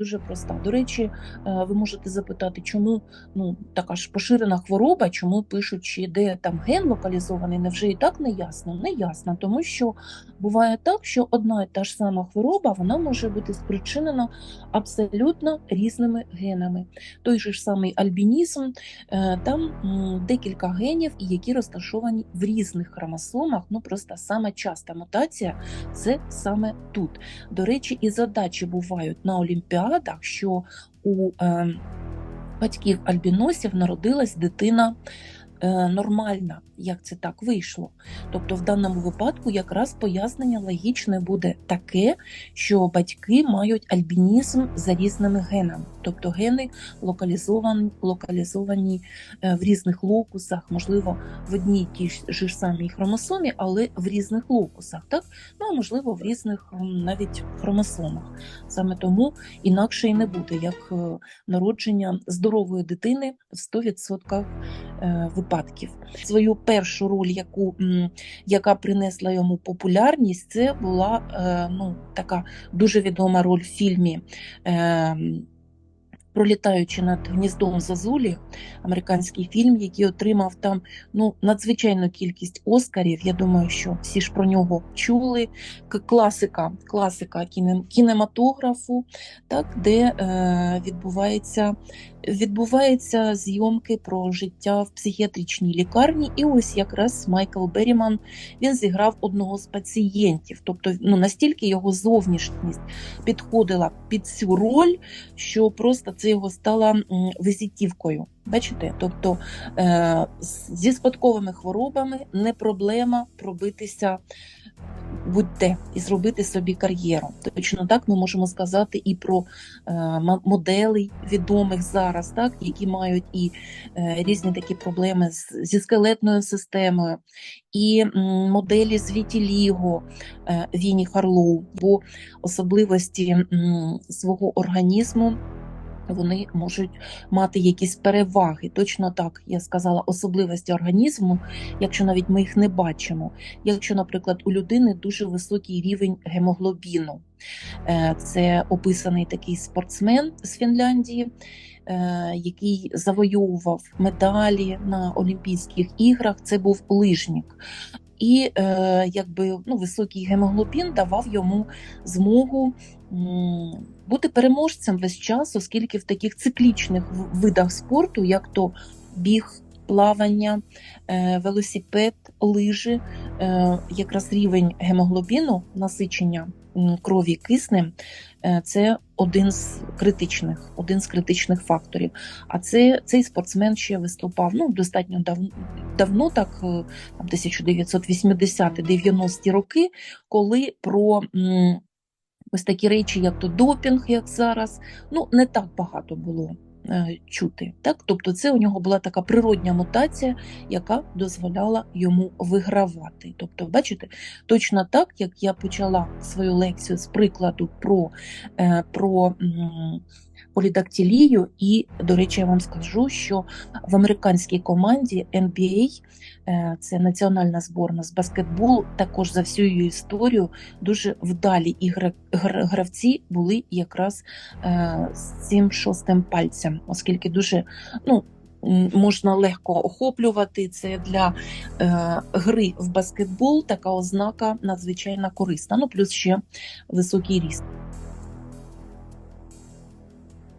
дуже проста. До речі, е, ви можете запитати, чому ну така ж поширена хвороба, чому пишуть, чи де там ген локалізований, невже і так не ясно? Не ясно, тому що буває так, що одна і та ж сама хвороба вона може бути спричинена абсолютно різними генами. Той же ж самий альбінізм, е, там декілька генів, які розташовані в різних хромосомах. Ну просто саме часта мутація це саме тут. До речі, і задачі бувають на олімпіадах, що у е, батьків альбіносів народилась дитина е, нормальна. Як це так вийшло? Тобто, в даному випадку якраз пояснення логічне буде таке, що батьки мають альбінізм за різними генами, тобто гени локалізовані, локалізовані е, в різних локусах, можливо, в одній тій ж самій хромосомі, але в різних локусах, так? Ну а можливо, в різних навіть хромосомах. Саме тому інакше і не буде, як е, народження здорової дитини в 100% е, випадків. Свою першу роль, яку, яка принесла йому популярність, це була е, ну, така дуже відома роль в фільмі. Пролітаючи над гніздом Зазулі, американський фільм, який отримав там ну надзвичайну кількість оскарів. Я думаю, що всі ж про нього чули. Класика, класика кінематографу, так де е, відбувається, відбуваються зйомки про життя в психіатричній лікарні. І ось якраз Майкл Берріман він зіграв одного з пацієнтів. Тобто, ну настільки його зовнішність підходила під цю роль, що просто це його стало м, визитівкою. Бачите? Тобто е, зі спадковими хворобами не проблема пробитися будь-де і зробити собі кар'єру. Точно так ми можемо сказати і про е, моделей відомих зараз, так, які мають і е, різні такі проблеми зі скелетною системою, і моделі з Вітіліго Віні Харлоу, бо особливості свого організму вони можуть мати якісь переваги. Точно так я сказала, особливості організму, якщо навіть ми їх не бачимо. Якщо, наприклад, у людини дуже високий рівень гемоглобіну, Е, це описаний такий спортсмен з Фінляндії, е, який завойовував медалі на Олімпійських іграх. Це був лижник. І е, якби ну, високий гемоглобін давав йому змогу м, бути переможцем весь час, оскільки в таких циклічних видах спорту, як то біг, плавання, е, велосипед, лижі, е, якраз рівень гемоглобіну, насичення крові киснем, е, це один з критичних, один з критичних факторів. А це цей спортсмен ще виступав ну, достатньо давно, давно так, е, там 1980-90-ті роки, коли про ось такі речі, як то допінг, як зараз, ну не так багато було чути. Так? Тобто, це у нього була така природня мутація, яка дозволяла йому вигравати. Тобто, бачите, точно так, як я почала свою лекцію з прикладу про, е, про полідактилію, і, до речі, я вам скажу, що в американській команді NBA, е, це національна зборна з баскетболу, також за всю її історію дуже вдалі і гра- гра- гравці були якраз е, з цим шостим пальцем, оскільки дуже ну. Можна легко охоплювати це для е, гри в баскетбол. Така ознака надзвичайно корисна. Ну плюс ще високий ріст.